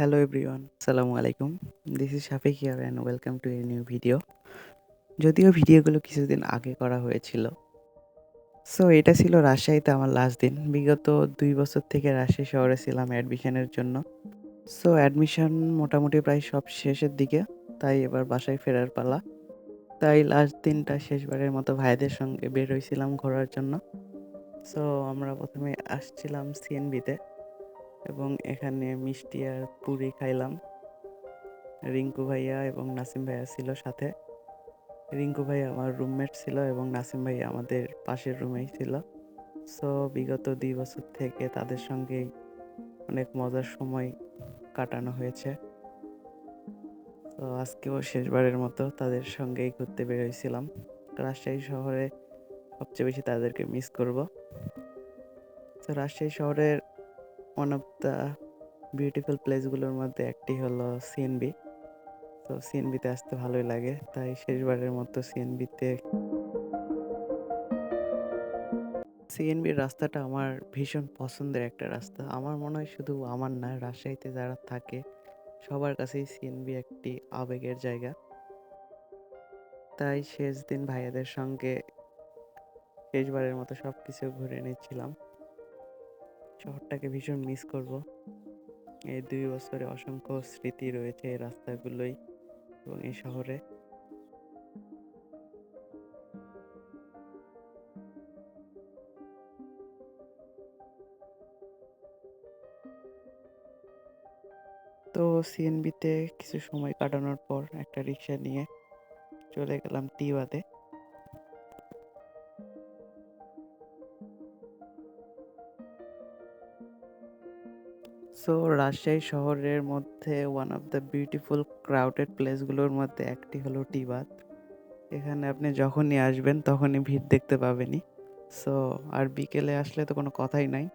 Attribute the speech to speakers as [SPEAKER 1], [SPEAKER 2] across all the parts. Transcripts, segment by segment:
[SPEAKER 1] Hello everyone, আসসালামু আলাইকুম। This is Shafiq here and welcome to a new video যদিও ভিডিওগুলো কিছুদিন আগে করা হয়েছিল। সো এটা ছিল রাজশাহীতে আমার লাস্ট দিন। বিগত দুই বছর থেকে রাজশাহী শহরে ছিলাম অ্যাডমিশনের জন্য। সো অ্যাডমিশন মোটামুটি প্রায় সব শেষের দিকে। তাই এবার বাসায় ফেরার পালা। তাই লাস্ট দিনটা শেষবারের মতো ভাইদের সঙ্গে বের হয়েছিলাম ঘোরার জন্য। সো আমরা ১ম এ আসছিলাম সিএনবিতে এবং এখানে মিষ্টি আর পুরি খাইলাম। রিঙ্কু ভাইয়া এবং নাসিম ভাইয়া ছিল সাথে। রিঙ্কু ভাইয়া আমার রুমমেট ছিল এবং নাসিম ভাইয়া আমাদের পাশের রুমেই ছিল। সো বিগত দুই বছর থেকে তাদের সঙ্গেই অনেক মজার সময় কাটানো হয়েছে। তো আজকেও শেষবারের মতো তাদের সঙ্গেই ঘুরতে বের হইছিলাম। রাজশাহী শহরে সবচেয়ে বেশি তাদেরকে মিস করব। তো রাজশাহী শহরের ওয়ান অফ দ্য বিউটিফুল প্লেসগুলোর মধ্যে একটি হলো সিএনবি। তো সিএনবিতে আসতে ভালোই লাগে। তাই শেষবারের মতো সিএনবিতে সিএনবির রাস্তাটা আমার ভীষণ পছন্দের একটা রাস্তা। আমার মনে হয় শুধু আমার না, রাজশাহীতে যারা থাকে সবার কাছেই সিএনবি একটি আবেগের জায়গা। তাই শেষ দিন ভাইয়াদের সঙ্গে শেষবারের মতো সব কিছু ঘুরে নিচ্ছিলাম। শহরটাকে ভীষণ মিস করব। এই দুই বছরে অসংখ্য স্মৃতি রয়েছে এই রাস্তাগুলোই এবং এই শহরে। তো সিএনবিতে কিছু সময় কাটানোর পর একটা রিক্সা নিয়ে চলে গেলাম টিওয়াতে। সো রাজশাহী শহরের মধ্যে one of the beautiful crowded প্লেসগুলোর মধ্যে একটি হলো টিবাত। এখানে আপনি যখনই আসবেন তখনই ভিড় দেখতে পাবেনই। সো আর বিকেলে আসলে তো কোনো কথাই নাই।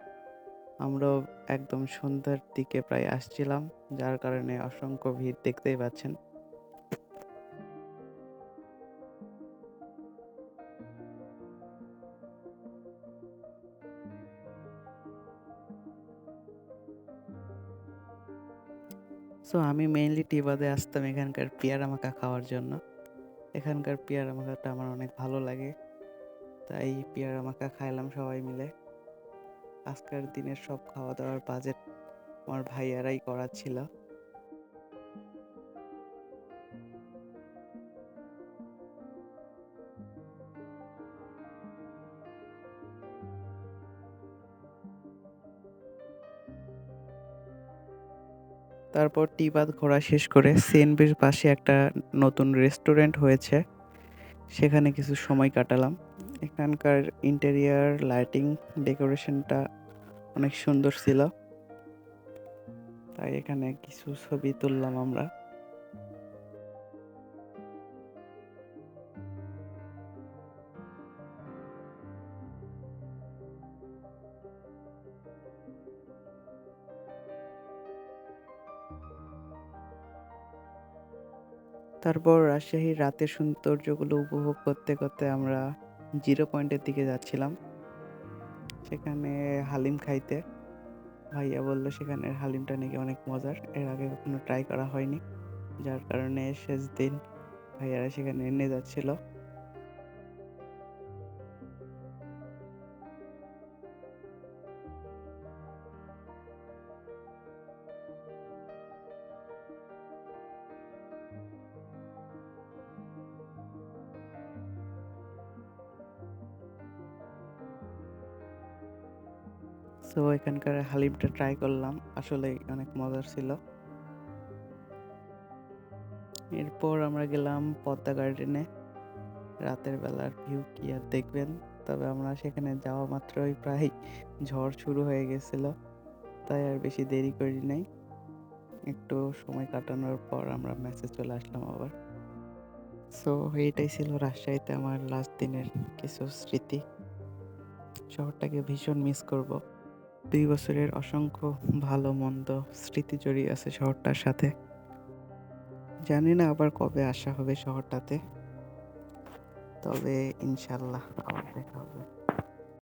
[SPEAKER 1] আমরাও একদম সন্ধ্যার দিকে প্রায় আসছিলাম। যার কারণে অসংখ্য ভিড় দেখতেই পাচ্ছেন। সো আমি মেইনলি টিবাতে আসতাম এখানকার পেয়ারা মাখা খাওয়ার জন্য। এখানকার পেয়ারা মাখাটা আমার অনেক ভালো লাগে। তাই পেয়ারা মাখা খাইলাম সবাই মিলে। আজকের দিনের সব খাওয়া-দাওয়ার বাজেট আমার ভাইয়ারাই করাচ্ছিল। তারপর টিবাত ঘোরা শেষ করে সেনবির পাশে একটা নতুন রেস্টুরেন্ট হয়েছে। সেখানে কিছু সময় কাটালাম। এখানকার ইন্টেরিয়ার লাইটিং, ডেকোরেশনটা অনেক সুন্দর ছিল। তাই এখানে কিছু ছবি তুললাম আমরা। তারপর রাজশাহীর রাতের সৌন্দর্যগুলো উপভোগ করতে, করতে আমরা জিরো পয়েন্টের দিকে যাচ্ছিলাম। সেখানে হালিম খাইতে। ভাইয়া বলল সেখানের হালিমটা নাকি অনেক মজার। এর আগে কখনো ট্রাই করা হয়নি। যার কারণে শেষ দিন ভাইয়ারা সেখানে এনে যাচ্ছিল। সো এখানকার হালিমটা ট্রাই করলাম। আসলে অনেক মজার ছিল। এরপর আমরা গেলাম পদ্মা গার্ডেনে। রাতের বেলার ভিউ কি আর দেখবেন। তবে আমরা সেখানে যাওয়া মাত্রই প্রায় ঝড় শুরু হয়ে গেছিল। তাই আর বেশি দেরি করি নাই। একটু সময় কাটানোর পর আমরা মেসে চলে আসলাম আবার। সো এইটাই ছিল রাজশাহীতে আমার লাস্ট দিনের কিছু স্মৃতি। শহরটাকে ভীষণ মিস করব। ২ বছরের অসংখ্য ভালো-মন্দ স্মৃতি জড়িয়ে আছে শহরটার সাথে। জানি না আবার কবে আসা হবে শহরটাতে। তবে ইনশাল্লাহ আবার দেখা হবে।